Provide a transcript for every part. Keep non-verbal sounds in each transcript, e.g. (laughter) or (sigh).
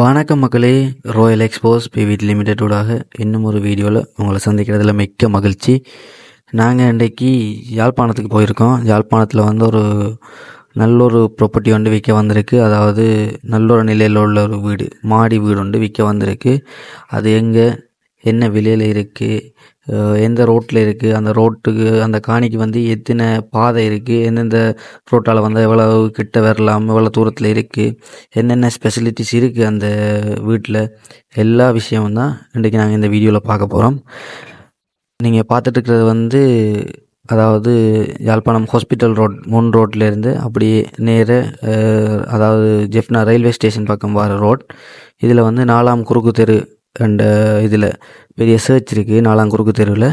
வணக்கம் மக்களே Royal expose பிவிட் லிமிடெடோடாக இன்னும் ஒரு வீடியோவில் உங்களை சந்திக்கிறதுல மிக்க மகிழ்ச்சி. நாங்கள் இன்றைக்கு யாழ்ப்பாணத்துக்கு போயிருக்கோம். யாழ்ப்பாணத்தில் வந்து ஒரு நல்ல ஒரு ப்ராப்பர்ட்டி வந்து விற்க வந்திருக்கு. அதாவது நல்ல ஒரு நிலையில் உள்ள ஒரு வீடு மாடி வீடு வந்து விற்க வந்திருக்கு. அது எங்கே என்ன விலையில் இருக்குது எந்த ரோட்டில் இருக்குது அந்த ரோட்டுக்கு அந்த காணிக்கு வந்து எத்தனை பாதை இருக்குது எந்தெந்த ரோட்டால் வந்து எவ்வளோ கிட்ட வரலாம்? எவ்வளோ தூரத்தில் இருக்குது என்னென்ன ஸ்பெசிலிட்டிஸ் இருக்குது அந்த வீட்டில் எல்லா விஷயமும் தான் இன்றைக்கி நாங்கள் இந்த வீடியோவில் பார்க்க போகிறோம் நீங்கள் பார்த்துட்டு வந்து அதாவது யாழ்ப்பாணம் ஹாஸ்பிட்டல் ரோட் முன் ரோட்லேருந்து அப்படியே நேர அதாவது ஜெஃப்னா ரயில்வே ஸ்டேஷன் பக்கம் வர ரோட் இதில் வந்து நாலாம் குறுக்கு தெரு அண்டு இதில் பெரிய சர்ச் இருக்குது நாலாம் குறுக்கு தெருவில்.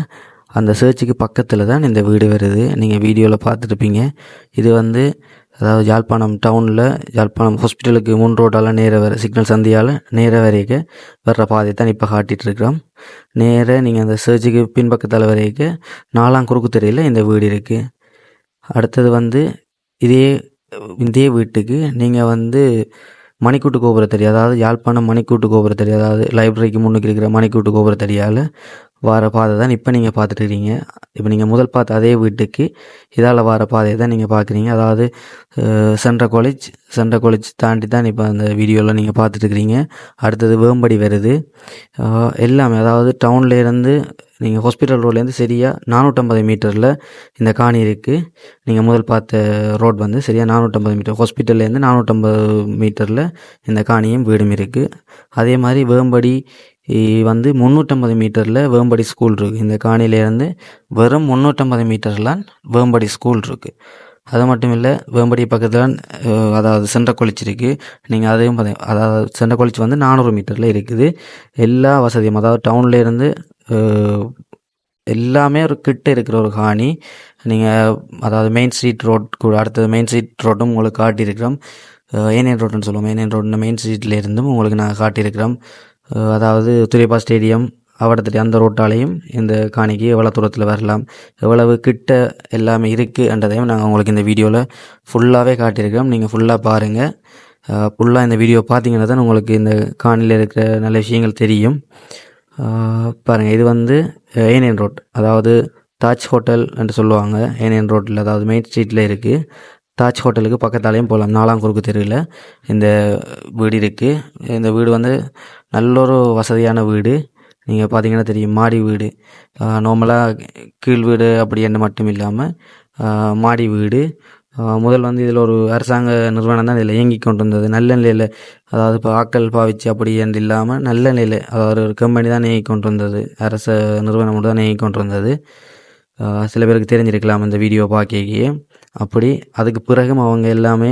அந்த சர்ச்சுக்கு பக்கத்தில் தான் இந்த வீடு வருது. நீங்கள் வீடியோவில் பார்த்துருப்பீங்க. இது வந்து அதாவது யாழ்ப்பாணம் டவுனில் யாழ்ப்பாணம் ஹாஸ்பிட்டலுக்கு முன் ரோட்டால் நேர வர சிக்னல் சந்தியால் நேர வரைக்க வர்ற பாதை தான் இப்போ காட்டிகிட்ருக்கிறோம் நேராக நீங்கள் அந்த சர்ச்சுக்கு பின்பக்கத்தால் வரைக்க நாலாம் குறுக்கு தெருவில் இந்த வீடு இருக்குது அடுத்தது வந்து இதே இதே வீட்டுக்கு நீங்கள் வந்து மணிக்கூட்டு கோபுரத்தடி அதாவது யாழ்ப்பாணம் மணிக்கூட்டு கோபுரத்தடி அதாவது லைப்ரரிக்கு முன்னுக்கு இருக்கிற மணிக்கூட்டு கோபுரத்தடியால் வார பாதை தான் இப்போ நீங்கள் பார்த்துட்டுருக்கீங்க இப்போ நீங்கள் முதல் பார்த்த அதே வீட்டுக்கு இதால் வார பாதையை தான் நீங்கள் பார்க்குறீங்க. அதாவது சென்ற காலேஜ் சென்ற காலேஜ் தாண்டி தான் இப்போ அந்த வீடியோவில் நீங்கள் பார்த்துட்டு இருக்கிறீங்க அடுத்தது வேம்படி வருது. எல்லாமே அதாவது டவுன்லேருந்து நீங்கள் ஹாஸ்பிட்டல் ரோட்லேருந்து சரியாக நானூற்றம்பது மீட்டரில் இந்த காணி இருக்குது நீங்கள் முதல் பார்த்த ரோட் வந்து சரியாக நானூற்றம்பது மீட்டர். ஹாஸ்பிட்டல்லேருந்து நானூற்றம்பது மீட்டரில் இந்த காணியும் வீடும் இருக்குது அதே மாதிரி வேம்படி வந்து முந்நூற்றம்பது மீட்டரில் வேம்படி ஸ்கூல் இருக்குது இந்த காணிலேருந்து வெறும் முந்நூற்றம்பது மீட்டர்லாம் வேம்படி ஸ்கூல் இருக்குது அது மட்டும் இல்லை வேம்படி பக்கத்தில் அதாவது சென்ற காலேஜ் இருக்குது நீங்கள் அதையும் அதாவது சென்ற காலேஜ் வந்து நானூறு மீட்டரில் இருக்குது. எல்லா வசதியும் அதாவது டவுன்லேருந்து எல்லாமே ஒரு கிட்ட இருக்கிற ஒரு காணி. நீங்கள் அதாவது மெயின் ஸ்ட்ரீட் ரோட் கூட அடுத்தது மெயின் ஸ்ட்ரீட் ரோட்டும் உங்களுக்கு காட்டியிருக்கிறோம். ஏனியன் ரோடுன்னு சொல்லுவோம். ஏனியன் ரோடு மெயின் ஸ்ட்ரீட்லேருந்தும் உங்களுக்கு நான் காட்டியிருக்கிறோம். அதாவது துரியப்பா ஸ்டேடியம் அவடத்திட்டு அந்த ரோட்டாலையும் இந்த காணிக்கு எவ்வளோ தூரத்தில் வரலாம் எவ்வளவு கிட்ட எல்லாமே இருக்குன்றதையும் நாங்கள் உங்களுக்கு இந்த வீடியோவில் ஃபுல்லாகவே காட்டியிருக்கோம் நீங்கள் ஃபுல்லாக பாருங்கள் ஃபுல்லாக இந்த வீடியோ பார்த்தீங்கன்னா தான் உங்களுக்கு இந்த காணியில் இருக்கிற நல்ல விஷயங்கள் தெரியும். பாருங்கள் இது வந்து ஏனியன் ரோட் அதாவது தாஜ் ஹோட்டல் என்று சொல்லுவாங்க. ஏனியன் ரோட்டில் அதாவது மெயின் ஸ்ட்ரீட்டில் இருக்குது தாஜ் ஹோட்டலுக்கு பக்கத்தாலேயும் போகலாம். நாலாம் குறுக்கு தெருவில் இந்த வீடு இருக்குது இந்த வீடு வந்து நல்ல ஒரு வசதியான வீடு. நீங்கள் பார்த்தீங்கன்னா தெரியும் மாடி வீடு. நார்மலாக கீழ் வீடு அப்படி என்ன மட்டும் இல்லாமல் மாடி வீடு. முதல் வந்து இதில் ஒரு அரசாங்க நிறுவனம் தான் இதில் இயங்கி கொண்டு வந்தது நல்ல நிலையில் அதாவது இப்போ ஆக்கள் பாவிச்சு அப்படி என்று இல்லாமல் நல்ல நிலையில் அதாவது ஒரு கம்பெனி தான் இயங்கி கொண்டு வந்தது அரச நிறுவனம் மட்டும் தான் இயங்கி கொண்டு வந்தது சில பேருக்கு தெரிஞ்சிருக்கலாம் இந்த வீடியோ பார்க்கையே அப்படி அதுக்கு பிறகும் அவங்க எல்லாமே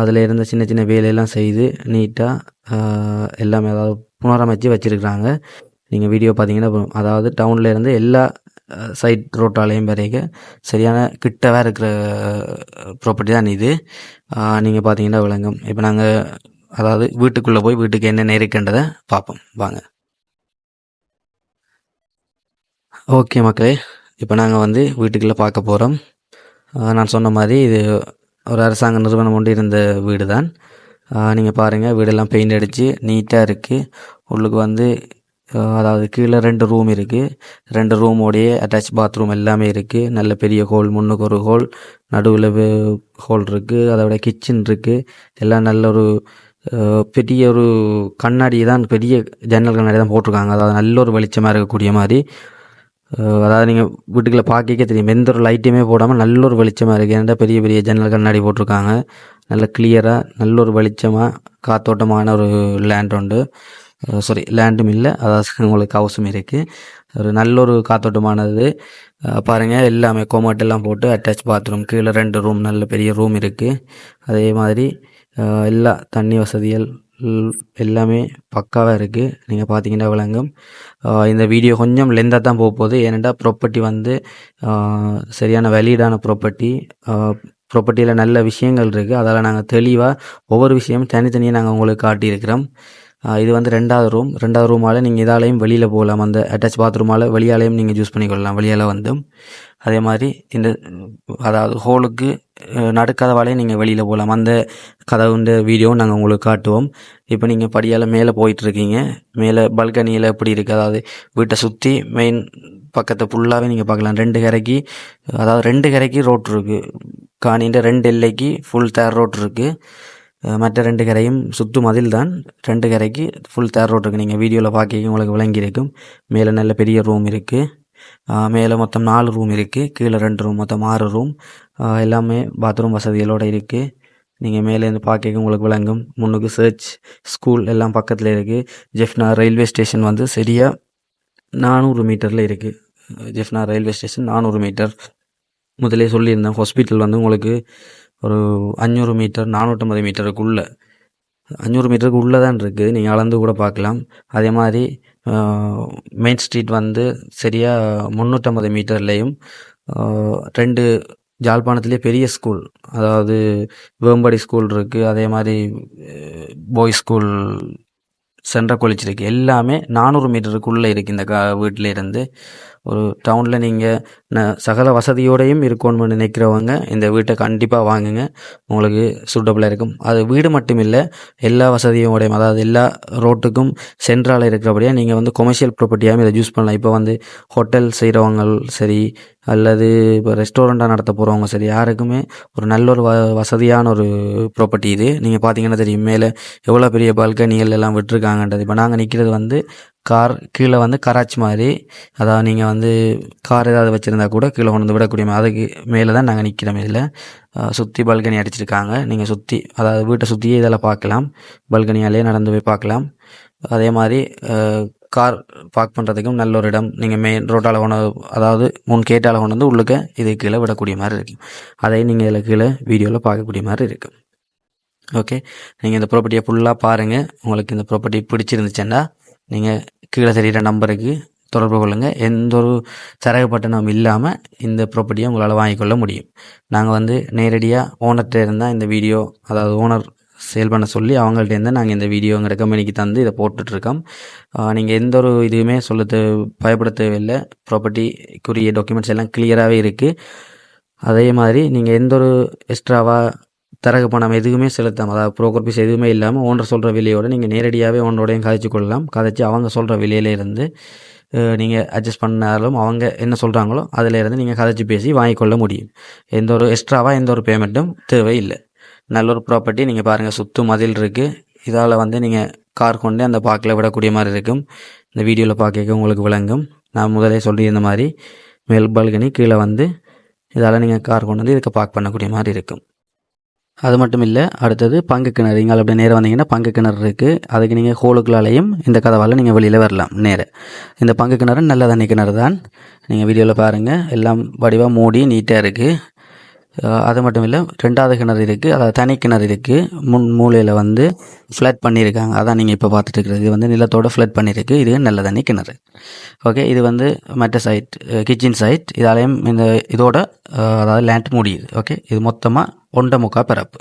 அதில் இருந்த சின்ன சின்ன வேலையெல்லாம் செய்து நீட்டாக எல்லாமே அதாவது புனரமைச்சு வச்சுருக்குறாங்க. நீங்கள் வீடியோ பார்த்தீங்கன்னா அதாவது டவுனில் இருந்து எல்லா சைட் ரோட்டாலையும் வரைக்கும் சரியான கிட்டவாக இருக்கிற ப்ராப்பர்ட்டி தான் இது. நீங்கள் பார்த்தீங்கன்னா விளங்கும். இப்போ நாங்கள் அதாவது வீட்டுக்குள்ளே போய் வீட்டுக்கு என்னென்ன இருக்குன்றதை பார்ப்போம் வாங்க. ஓகே மக்களே இப்போ நாங்கள் வந்து வீட்டுக்குள்ளே பார்க்க போகிறோம் நான் சொன்ன மாதிரி இது ஒரு அரசாங்க நிறுவனம் கொண்டு இருந்த வீடு தான் நீங்கள் பாருங்கள் வீடெல்லாம் பெயிண்ட் அடித்து நீட்டாக இருக்குது உள்ளுக்கு வந்து அதாவது கீழே ரெண்டு ரூம் இருக்குது ரெண்டு ரூமோடைய அட்டாச் பாத்ரூம் எல்லாமே இருக்குது நல்ல பெரிய ஹோல் முன்னுக்கு ஒரு ஹோல் நடுவில் ஹோல் இருக்குது அதோட கிச்சன் இருக்குது எல்லாம் நல்ல ஒரு பெரிய ஒரு கண்ணாடி தான் பெரிய ஜன்னல் கண்ணாடி தான் போட்டிருக்காங்க. அதாவது நல்ல ஒரு வெளிச்சமாக இருக்கக்கூடிய மாதிரி. அதாவது நீங்கள் வீட்டுக்குள்ளே பார்க்கவே தெரியும். எந்த ஒரு லைட்டையுமே போடாமல் நல்ல ஒரு வெளிச்சமாக இருக்குது ஏன்னா பெரிய பெரிய ஜன்னல் கண்ணாடி போட்டிருக்காங்க. நல்ல கிளியராக நல்ல ஒரு வெளிச்சமாக காத்தோட்டமான ஒரு லேண்ட் உண்டு. சாரி லேண்டும் இல்லை. அதாவது (laughs) உங்களுக்கு ஹவுஸும் இருக்குது ஒரு நல்ல ஒரு காத்தோட்டமானது. பாருங்கள் எல்லாமே கோமட் போட்டு அட்டாச் பாத்ரூம் கீழே ரெண்டு ரூம் நல்ல பெரிய ரூம் இருக்குது அதே மாதிரி எல்லா தண்ணி வசதிகள் எல்லாமே பக்காவாக இருக்குது நீங்கள் பார்த்தீங்கன்னா விளங்கும். இந்த வீடியோ கொஞ்சம் லெந்தாக தான் போக போகுது. ஏனெண்டா ப்ராப்பர்ட்டி வந்து சரியான வெளியீடான ப்ராப்பர்ட்டி ப்ராப்பர்ட்டியில் நல்ல விஷயங்கள் இருக்குது அதால் நாங்கள் தெளிவாக ஒவ்வொரு விஷயமும் தனித்தனியாக நாங்கள் உங்களுக்கு காட்டியிருக்கிறோம். இது வந்து ரெண்டாவது ரூம் ரெண்டாவது ரூமால் நீங்கள் இதாலையும் வெளியில் போகலாம். அந்த அட்டாச் பாத்ரூமால் வெளியாலையும் நீங்கள் யூஸ் பண்ணிக்கொள்ளலாம். வெளியால் வந்து. அதே மாதிரி இந்த அதாவது ஹோலுக்கு நடுக்கதவாலையும் நீங்கள் வெளியில் போகலாம். அந்த கதவுன்ற வீடியோவும் நாங்கள் உங்களுக்கு காட்டுவோம். இப்போ நீங்கள் படியால் மேலே போயிட்டுருக்கீங்க. மேலே பல்கனியில் எப்படி இருக்குது அதாவது வீட்டை சுற்றி மெயின் பக்கத்தை ஃபுல்லாகவே நீங்கள் பார்க்கலாம். ரெண்டு கரைக்கு அதாவது ரெண்டு கரைக்கு ரோட் இருக்குது காணின்ற ரெண்டு எல்லைக்கு ஃபுல் தேர் ரோட் இருக்குது மற்ற ரெண்டு கரையும் சுற்றும் மதில் தான் ரெண்டு கரைக்கு ஃபுல் தேர் ரோட் இருக்குது நீங்கள் வீடியோவில் பார்க்க உங்களுக்கு விளங்கியிருக்கும். மேலே நல்ல பெரிய ரூம் இருக்குது மேலே மொத்தம் நாலு ரூம் இருக்குது கீழே ரெண்டு ரூம் மொத்தம் ஆறு ரூம் எல்லாமே பாத்ரூம் வசதிகளோடு இருக்குது நீங்கள் மேலேருந்து பார்க்க உங்களுக்கு விளங்கும். முன்னுக்கு சர்ச் ஸ்கூல் எல்லாம் பக்கத்தில் இருக்குது ஜெஃப்னா ரயில்வே ஸ்டேஷன் வந்து சரியாக நானூறு மீட்டரில் இருக்குது ஜெஃப்னா ரயில்வே ஸ்டேஷன் நானூறு மீட்டர். முதலே சொல்லியிருந்தேன் ஹாஸ்பிட்டல் வந்து உங்களுக்கு ஒரு அஞ்சூறு மீட்டர் நானூற்றம்பது மீட்டருக்குள்ளே. அஞ்சூறு மீட்டருக்கு உள்ளே தான் இருக்குது. நீங்கள் அளந்து கூட பார்க்கலாம். அதே மாதிரி மெயின் ஸ்ட்ரீட் வந்து சரியாக முந்நூற்றம்பது மீட்டர்லேயும் ரெண்டு ஜாழ்ப்பாணத்திலே பெரிய ஸ்கூல் அதாவது வேம்படி ஸ்கூல் இருக்குது அதே மாதிரி பாய்ஸ் ஸ்கூல் சென்ட்ரல் காலேஜ் இருக்குது எல்லாமே நானூறு மீட்டருக்குள்ளே இருக்குது இந்த கா வீட்டிலேருந்து. ஒரு டவுனில் நீங்கள் ந சகல வசதியோடையும் இருக்கணும்னு நினைக்கிறவங்க இந்த வீட்டை கண்டிப்பாக வாங்குங்க. உங்களுக்கு சூட்டபுளாக இருக்கும். அது வீடு மட்டும் இல்லை எல்லா வசதியோடையும் அதாவது எல்லா ரோட்டுக்கும் சென்ட்ரால் இருக்கிறபடியாக நீங்கள் வந்து கொமர்ஷியல் ப்ராப்பர்ட்டியாகவும் இதை யூஸ் பண்ணலாம். இப்போ வந்து ஹோட்டல் செய்கிறவங்க சரி அல்லது இப்போ ரெஸ்டாரண்ட்டாக நடத்த போகிறவங்க சரி யாருக்குமே ஒரு நல்ல ஒரு வ வசதியான ஒரு ப்ராப்பர்ட்டி இது. நீங்கள் பார்த்தீங்கன்னா தெரியும் மேலே எவ்வளோ பெரிய பால்கனிகள் எல்லாம் விட்டுருக்காங்கன்றது. இப்போ நாங்கள் நிற்கிறது வந்து கார் கீழே வந்து கராச்சி மாதிரி. அதாவது நீங்கள் வந்து கார் ஏதாவது வச்சுருந்தா கூட கீழே கொண்டு வந்து விடக்கூடிய மாதிரி. அதுக்கு மேலே தான் நாங்கள் நிற்கிறோம் இதில் சுற்றி பல்கனி அடிச்சிருக்காங்க. நீங்கள் சுற்றி அதாவது வீட்டை சுற்றியே இதெல்லாம் பார்க்கலாம். பல்கனியாலே நடந்து போய் பார்க்கலாம். அதே மாதிரி கார் பார்க் பண்ணுறதுக்கும் நல்ல ஒரு இடம். நீங்கள் மெயின் ரோட்டால் கொண்டு அதாவது முன் கேட்டால் கொண்டு வந்து உள்ளுக்க இது கீழே விடக்கூடிய மாதிரி இருக்கும். அதையும் நீங்கள் இதில் கீழே வீடியோவில் பார்க்கக்கூடிய மாதிரி இருக்கும். ஓகே நீங்கள் இந்த ப்ராப்பர்ட்டியை ஃபுல்லாக பாருங்கள் உங்களுக்கு இந்த ப்ராப்பர்ட்டி பிடிச்சிருந்துச்சுன்னா நீங்கள் கீழே தெரிகிற நம்பருக்கு தொடர்பு கொள்ளுங்கள் எந்த ஒரு சரகு பட்டணம் இல்லாமல் இந்த ப்ராப்பர்ட்டியை உங்களால் வாங்கிக்கொள்ள முடியும். நாங்கள் வந்து நேரடியாக ஓனர்கிட்ட இருந்தால் இந்த வீடியோ அதாவது ஓனர் சேல் பண்ண சொல்லி அவங்கள்ட்ட இருந்து நாங்கள் இந்த வீடியோ எங்கள் கம்பெனிக்கு தந்து இதை போட்டுட்ருக்கோம். நீங்கள் எந்த ஒரு இதுவுமே சொல்ல தே பயப்பட தேவையில்லை. ப்ராப்பர்ட்டிக்குரிய டாக்குமெண்ட்ஸ் எல்லாம் கிளியராகவே இருக்குது அதே மாதிரி நீங்கள் எந்த ஒரு எக்ஸ்ட்ராவாக தரகு பணம் எதுவுமே செலுத்தாமல் அதாவது ப்ரோக்கர் பீஸ் எதுவுமே இல்லாமல் ஓனர் சொல்கிற விலையோடு நீங்கள் நேரடியாகவே ஓனரோடையும் கதைச்சு கொள்ளலாம். கதைச்சு அவங்க சொல்கிற விலையிலேருந்து நீங்கள் அட்ஜஸ்ட் பண்ணாலும் அவங்க என்ன சொல்கிறாங்களோ அதிலேருந்து நீங்கள் கதைச்சி பேசி வாங்கிக்கொள்ள முடியும். எந்த ஒரு எக்ஸ்ட்ராவாக எந்த ஒரு பேமெண்ட்டும் தேவையில்லை. நல்ல ஒரு ப்ராப்பர்ட்டி நீங்கள் பாருங்கள் சுத்து மதில் இருக்குது இதால் வந்து நீங்கள் கார் கொண்டு அந்த பார்க்கில் விடக்கூடிய மாதிரி இருக்கும். இந்த வீடியோவில் பார்க்க உங்களுக்கு விளங்கும். நான் முதலே சொல்லியிருந்த மாதிரி மேல் பால்கனி கீழே வந்து இதால் நீங்கள் கார் கொண்டு வந்து இதுக்கு பார்க் பண்ணக்கூடிய மாதிரி இருக்கும். அது மட்டும் இல்லை அடுத்தது பங்கு கிணறு. இங்கே அப்படி நேரம் வந்தீங்கன்னா பங்கு கிணறு இருக்குது அதுக்கு நீங்கள் ஹோலுக்குள்ளாலையும் இந்த கதவால் நீங்கள் வெளியில் வரலாம் நேர. இந்த பங்கு கிணறு நல்ல தண்ணி கிணறு தான். நீங்கள் வீடியோவில் பாருங்கள் எல்லாம் வடிவாக மூடி நீட்டாக இருக்குது அது மட்டும் இல்லை ரெண்டாவது கிணறு இருக்குது அதாவது தனி கிணறு இருக்குது முன் மூலையில் வந்து ஃப்ளட் பண்ணியிருக்காங்க. அதான் நீங்கள் இப்போ பார்த்துட்டு இருக்கிறது. இது வந்து நிலத்தோட ஃப்ளட் பண்ணியிருக்கு. இது நல்ல தண்ணி கிணறு. ஓகே இது வந்து மற்ற சைட் கிச்சன் சைட். இதாலையும் இந்த இதோட அதாவது லேண்ட் முடியுது ஓகே இது மொத்தமாக ஒன்றை முக்கா பிறப்பு.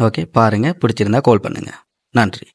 ஓகே பாருங்கள் பிடிச்சிருந்தா கால் பண்ணுங்கள் நன்றி.